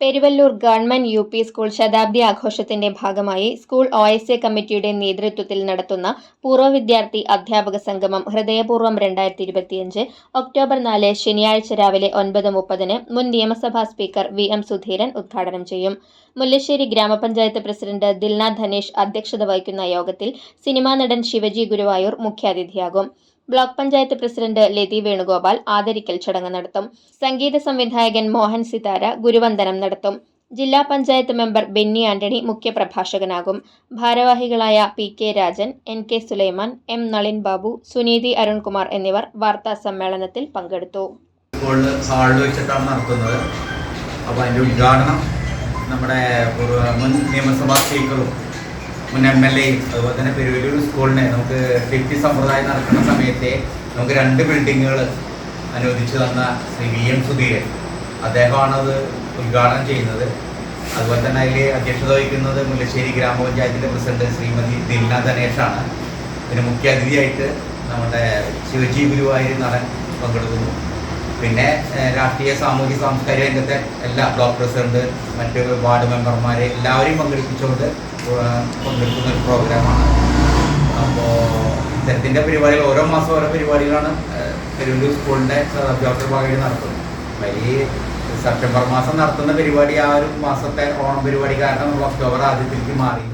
Peruvallur government U P school ശതാബ്ദി ആഘോഷത്തിന്റെ ഭാഗമായി school O S A കമ്മിറ്റിയുടെ നേതൃത്വത്തിൽ നടത്തുന്ന പൂർവ വിദ്യാർത്ഥി അധ്യാപക സംഗമം ഹൃദയപൂർവം രണ്ടായിരത്തി ഇരുപത്തിയഞ്ച് ഒക്ടോബർ നാല് ശനിയാഴ്ച രാവിലെ ഒൻപത് മുപ്പതിന് മുൻ നിയമസഭാ സ്പീക്കർ വി എം സുധീരൻ ഉദ്ഘാടനം ചെയ്യും. മുല്ലശ്ശേരി ഗ്രാമപഞ്ചായത്ത് പ്രസിഡന്റ് ദിൽന ധനേഷ് അധ്യക്ഷത വഹിക്കുന്ന യോഗത്തിൽ സിനിമാ നടൻ ശിവജി ഗുരുവായൂർ മുഖ്യാതിഥിയാകും. ബ്ലോക്ക് പഞ്ചായത്ത് പ്രസിഡന്റ് ലതി വേണുഗോപാൽ ആദരിക്കൽ ചടങ്ങ് നടത്തും. സംഗീത സംവിധായകൻ മോഹൻ സിതാര ഗുരുവന്ദനം നടത്തും. ജില്ലാ പഞ്ചായത്ത് മെമ്പർ ബെന്നി ആന്റണി മുഖ്യപ്രഭാഷകനാകും. ഭാരവാഹികളായ P K Rajan N K Sulaiman M Nalin Babu Suneethi Arunkumar എന്നിവർ വാർത്താ സമ്മേളനത്തിൽ പങ്കെടുത്തു. വെച്ചിട്ടാണ് നടത്തുന്നത്. അപ്പോൾ അതിന്റെ ഉദ്ഘാടനം നമ്മുടെ മുൻ നിയമസഭാ സ്പീക്കറും മുൻ എം എൽ എയും അതുപോലെ തന്നെ പെരുവല്ലൂർ സ്കൂളിനെ നമുക്ക് ഡിപ്റ്റി സമ്പ്രദായം നടക്കുന്ന സമയത്തെ നമുക്ക് രണ്ട് ബിൽഡിങ്ങുകൾ അനുവദിച്ചു തന്ന ശ്രീ വി എം സുധീരൻ. അദ്ദേഹമാണത് ഉദ്ഘാടനം ചെയ്യുന്നത്. അതുപോലെ തന്നെ അതിൽ അധ്യക്ഷത വഹിക്കുന്നത് മുല്ലശ്ശേരി ഗ്രാമപഞ്ചായത്തിന്റെ പ്രസിഡന്റ് ശ്രീമതി ദിൽന ധനേഷാണ്. പിന്നെ മുഖ്യ അതിഥിയായിട്ട് നമ്മുടെ ശിവജി ഗുരുവായൂർ നടൻ പങ്കെടുക്കുന്നു. പിന്നെ രാഷ്ട്രീയ സാമൂഹ്യ സാംസ്കാരിക രംഗത്തെ എല്ലാ ബ്ലോക്ക് പ്രസിഡന്റ് മറ്റ് വാർഡ് മെമ്പർമാരെ എല്ലാവരെയും പങ്കെടുപ്പിച്ചുകൊണ്ട് പങ്കെടുക്കുന്ന ഒരു പ്രോഗ്രാമാണ്. അപ്പോൾ ഇത്തരത്തിന്റെ പരിപാടികൾ ഓരോ മാസം ഓരോ പരിപാടികളാണ് തിരുവനന്തപുരം സ്കൂളിന്റെ അധ്യാപക ഭാഗമായിട്ട് നടത്തുന്നത്. വലിയ സെപ്റ്റംബർ മാസം നടത്തുന്ന പരിപാടി ആ ഒരു മാസത്തെ ഓണം പരിപാടി കാരണം ഒക്ടോബർ ആദ്യത്തിലേക്ക് മാറി.